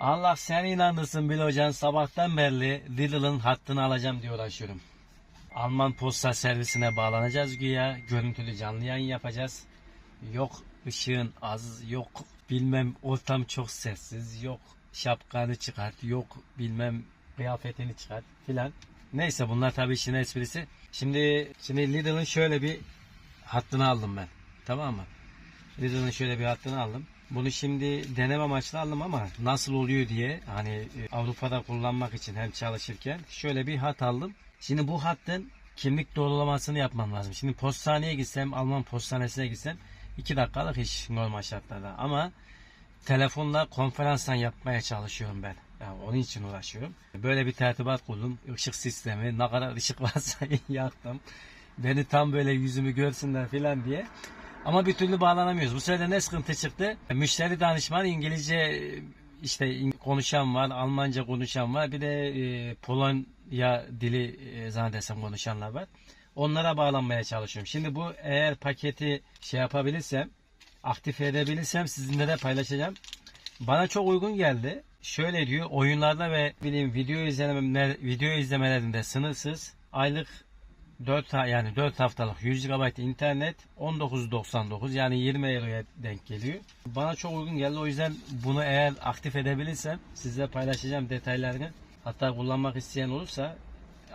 Allah sen inandırsın Bil Hocam sabahtan beri Lidl'ın hattını alacağım diye uğraşıyorum. Alman posta servisine bağlanacağız güya. Görüntülü canlı yayın yapacağız. Yok ışığın az, yok bilmem ortam çok sessiz, yok şapkanı çıkart, yok bilmem kıyafetini çıkart filan. Neyse bunlar tabii işin esprisi. Şimdi şimdi Lidl'ın şöyle bir hattını aldım ben. Tamam mı? Lidl'ın şöyle bir hattını aldım. Bunu şimdi deneme amaçlı aldım ama nasıl oluyor diye hani e, Avrupa'da kullanmak için hem çalışırken şöyle bir hat aldım. Şimdi bu hattın kimlik doğrulamasını yapmam lazım. Şimdi postaneye gitsem, Alman postanesine gitsem 2 dakikalık iş normal şartlarda. Ama telefonla konferanstan yapmaya çalışıyorum ben. Yani onun için uğraşıyorum. Böyle bir tertibat kurdum. Işık sistemi, ne kadar ışık varsa yaktım. Beni tam böyle yüzümü görsünler filan diye. Ama bir türlü bağlanamıyoruz. Bu sırada ne sıkıntı çıktı? Müşteri danışman İngilizce işte konuşan var, Almanca konuşan var. Bir de e, Polonya dili e, zannedersem konuşanlar var. Onlara bağlanmaya çalışıyorum. Şimdi bu eğer paketi şey yapabilirsem, aktif edebilirsem sizinle de paylaşacağım. Bana çok uygun geldi. Şöyle diyor oyunlarda ve bileyim video izleme video izlemelerinde sınırsız aylık 4 ha- yani 4 haftalık 100 GB internet 19.99 yani 20 euroya denk geliyor. Bana çok uygun geldi. O yüzden bunu eğer aktif edebilirsem sizle paylaşacağım detaylarını. Hatta kullanmak isteyen olursa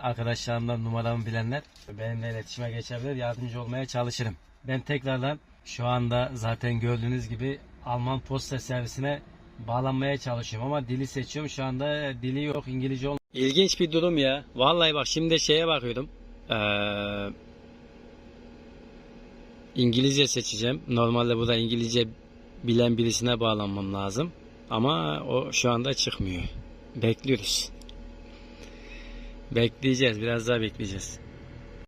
arkadaşlarımdan numaramı bilenler benimle iletişime geçebilir. Yardımcı olmaya çalışırım. Ben tekrardan şu anda zaten gördüğünüz gibi Alman posta servisine bağlanmaya çalışıyorum ama dili seçiyorum. Şu anda dili yok İngilizce ol. İlginç bir durum ya. Vallahi bak şimdi şeye bakıyordum. Ee, İngilizce seçeceğim. Normalde bu da İngilizce bilen birisine bağlanmam lazım. Ama o şu anda çıkmıyor. Bekliyoruz. Bekleyeceğiz. Biraz daha bekleyeceğiz.